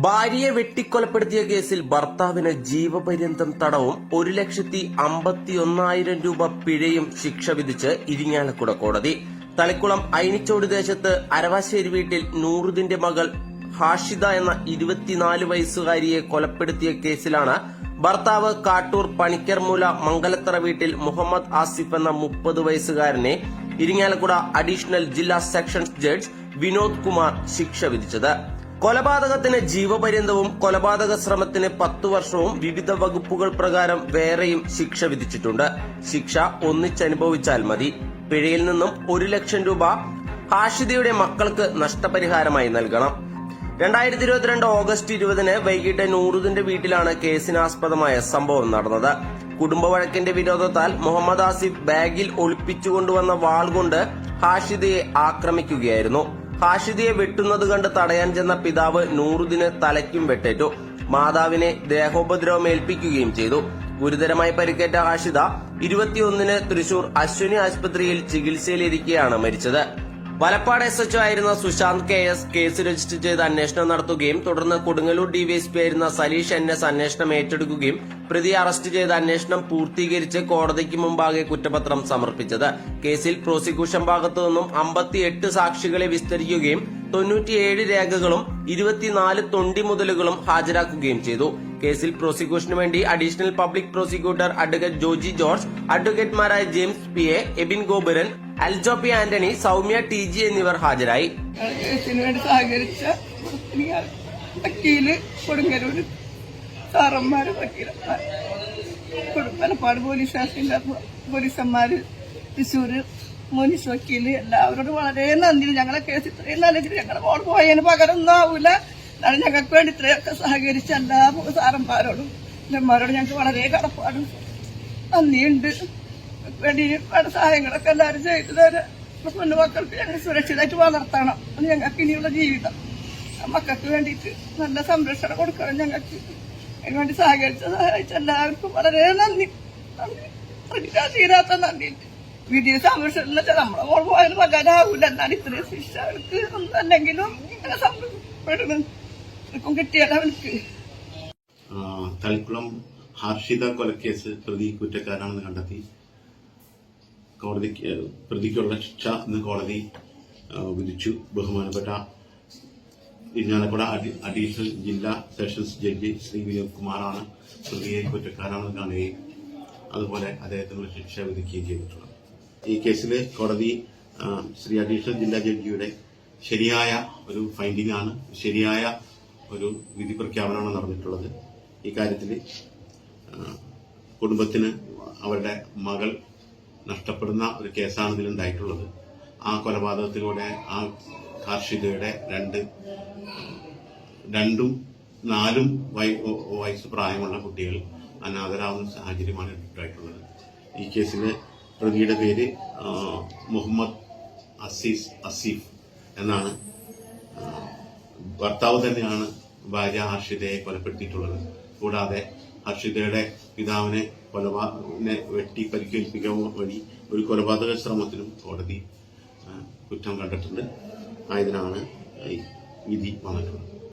ഭാര്യയെ വെട്ടിക്കൊലപ്പെടുത്തിയ കേസിൽ ഭർത്താവിന് ജീവപര്യന്തം തടവും ഒരു ലക്ഷത്തി അമ്പത്തി ഒന്നായിരം രൂപ പിഴയും ശിക്ഷ വിധിച്ച് ഇരിങ്ങാലക്കുട കോടതി. തളിക്കുളം അയിനിച്ചോട് ദേശത്ത് അരവാശ്ശേരി വീട്ടിൽ നൂറുദിന്റെ മകൾ ഹാഷിദ എന്ന ഇരുപത്തിനാല് വയസ്സുകാരിയെ കൊലപ്പെടുത്തിയ കേസിലാണ് ഭർത്താവ് കാട്ടൂർ പണിക്കർമൂല മംഗലത്തറ വീട്ടിൽ മുഹമ്മദ് ആസിഫ് എന്ന മുപ്പത് വയസ്സുകാരനെ ഇരിങ്ങാലക്കുട അഡീഷണൽ ജില്ലാ സെഷൻസ് ജഡ്ജ് വിനോദ് കുമാർ ശിക്ഷ വിധിച്ചത്. കൊലപാതകത്തിന് ജീവപര്യന്തവും കൊലപാതക ശ്രമത്തിന് പത്തു വർഷവും വിവിധ വകുപ്പുകൾ പ്രകാരം വേറെയും ശിക്ഷ വിധിച്ചിട്ടുണ്ട്. ശിക്ഷ ഒന്നിച്ചനുഭവിച്ചാൽ മതി. പിഴയിൽ നിന്നും ഒരു ലക്ഷം രൂപ ഹാഷിദയുടെ മക്കൾക്ക് നഷ്ടപരിഹാരമായി നൽകണം. രണ്ടായിരത്തി ഇരുപത്തിരണ്ട് ഓഗസ്റ്റ് ഇരുപതിന് വൈകിട്ട് നൂറുദിന്റെ വീട്ടിലാണ് കേസിനാസ്പദമായ സംഭവം നടന്നത്. കുടുംബവഴക്കിന്റെ വിരോധത്താൽ മുഹമ്മദ് ആസിഫ് ബാഗിൽ ഒളിപ്പിച്ചുകൊണ്ടുവന്ന വാൾ കൊണ്ട് ഹാഷിദയെ ആക്രമിക്കുകയായിരുന്നു. ഹാഷിദയെ വെട്ടുന്നത് കണ്ട് തടയാൻ ചെന്ന പിതാവ് നൂറുദിന് തലയ്ക്കും വെട്ടേറ്റു. മാതാവിനെ ദേഹോപദ്രവം ഏൽപ്പിക്കുകയും ചെയ്തു. ഗുരുതരമായി പരിക്കേറ്റ ഹാഷിദ ഇരുപത്തിയൊന്നിന് തൃശൂർ അശ്വിനി ആശുപത്രിയിൽ ചികിത്സയിലിരിക്കെയാണ് മരിച്ചത്. വലപ്പാട് എസ് എച്ച് ആയിരുന്ന Sushant K S case register ചെയ്ത് അന്വേഷണം നടത്തുകയും തുടർന്ന് കൊടുങ്ങല്ലൂർ ഡിവൈഎസ്പി ആയിരുന്ന സലീഷ് എൻ എസ് അന്വേഷണം ഏറ്റെടുക്കുകയും പ്രതി അറസ്റ്റ് ചെയ്ത് അന്വേഷണം പൂർത്തീകരിച്ച് കോടതിക്ക് മുമ്പാകെ കുറ്റപത്രം സമർപ്പിച്ചത്. കേസിൽ പ്രോസിക്യൂഷൻ ഭാഗത്തു നിന്നും അമ്പത്തിയെട്ട് സാക്ഷികളെ വിസ്തരിക്കുകയും തൊണ്ണൂറ്റിയേഴ് രേഖകളും ഇരുപത്തിനാല് തൊണ്ടി മുതലുകളും ഹാജരാക്കുകയും ചെയ്തു. കേസിൽ പ്രോസിക്യൂഷന് വേണ്ടി additional public prosecutor advocate Joji George അഡ്വക്കേറ്റ്മാരായ James P A Abin Gopuran Aljo P Antony Saumya T G എന്നിവർ ഹാജരായി. സഹകരിച്ച പോലീസ് സ്റ്റേഷനിലെ എല്ലാവരോടും വളരെ നന്ദി. ഞങ്ങളെ കേസ് ഇത്രയും നല്ല ഞങ്ങളുടെ മോൾ പോയതിന് പകരം ഒന്നും ആവൂല എന്നാലും ഞങ്ങൾക്ക് വേണ്ടി ഇത്രയൊക്കെ സഹകരിച്ച എല്ലാ സാറന്മാരോടും ഞങ്ങൾക്ക് വളരെ കടപ്പാടും നന്ദിയുണ്ട്. വേണ്ടി പല സഹായങ്ങളൊക്കെ എല്ലാവരും ചെയ്തു തരാം മുസ്ലിം മക്കൾക്ക് ഞങ്ങൾ സുരക്ഷിതമായിട്ട് വളർത്തണം. ഞങ്ങൾക്ക് ഇനിയുള്ള ജീവിതം. മക്കൾക്ക് വേണ്ടിയിട്ട് നല്ല സംരക്ഷണം കൊടുക്കണം ഞങ്ങൾക്ക്. അതിന് വേണ്ടി സഹകരിച്ച സഹായിച്ച എല്ലാവർക്കും വളരെ നന്ദി. നന്ദി. തീരാ തീരാത്ത നന്ദി വിധി സംരക്ഷണം നമ്മളെ മോൾ പോയാലും പകരാവൂല എന്നാലും ഇത്രയും ശിക്ഷ അവർക്ക് ഒന്നല്ലെങ്കിലും ഇങ്ങനെ സംരക്ഷപ്പെടുന്നു കിട്ടിയാലും അവർക്ക് ആ, തളിക്കുളം ഹർഷിത കൊലക്കേസ് പ്രതി കുറ്റക്കാരാണെന്ന് കണ്ടെത്തി. കോടതിക്ക് പ്രതിക്കുള്ള ശിക്ഷ ഇന്ന് കോടതി വിധിച്ചു. ബഹുമാനപ്പെട്ട ഇരിഞ്ഞാലക്കുട അഡി- അഡീഷണൽ ജില്ലാ സെഷൻസ് ജഡ്ജി ശ്രീ വിനോദ് കുമാറാണ് പ്രതിയെ കുറ്റക്കാരാണെന്ന് കാണുകയും അതുപോലെ അദ്ദേഹത്തിനുള്ള ശിക്ഷ വിധിക്കുകയും ചെയ്തിട്ടുള്ളത്. ഈ കേസിൽ കോടതി ശ്രീ അഡീഷണൽ ജില്ലാ ജഡ്ജിയുടെ ശരിയായ ഒരു ഫൈൻഡിംഗ് ആണ് ശരിയായ ഒരു വിധി പ്രഖ്യാപനമാണ് നടന്നിട്ടുള്ളത്. ഈ കാര്യത്തിൽ കുടുംബത്തിന് അവരുടെ മകൾ നഷ്ടപ്പെടുന്ന ഒരു കേസാണ് ഇതിലുണ്ടായിട്ടുള്ളത്. ആ കൊലപാതകത്തിലൂടെ ആ കാർഷികയുടെ രണ്ട് രണ്ടും നാലും വയസ്സ് പ്രായമുള്ള കുട്ടികൾ അനാഥരാകുന്ന സാഹചര്യമാണ് ഉണ്ടായിട്ടുള്ളത് ഈ കേസിലെ പ്രതിയുടെ പേര് മുഹമ്മദ് അസീസ് അസീഫ് എന്നാണ്. ഭർത്താവ് തന്നെയാണ് ഭാര്യ ആർഷിതയെ കൊലപ്പെടുത്തിയിട്ടുള്ളത്. കൂടാതെ ഹർഷിതയുടെ പിതാവിനെ കൊലപാതകനെ വെട്ടി പരിക്കേൽപ്പിക്കാൻ വഴി ഒരു കൊലപാതക ശ്രമത്തിനും കോടതി കുറ്റം കണ്ടിട്ടുണ്ട്. ആയതിനാണ് വിധി വന്നിട്ടുള്ളത്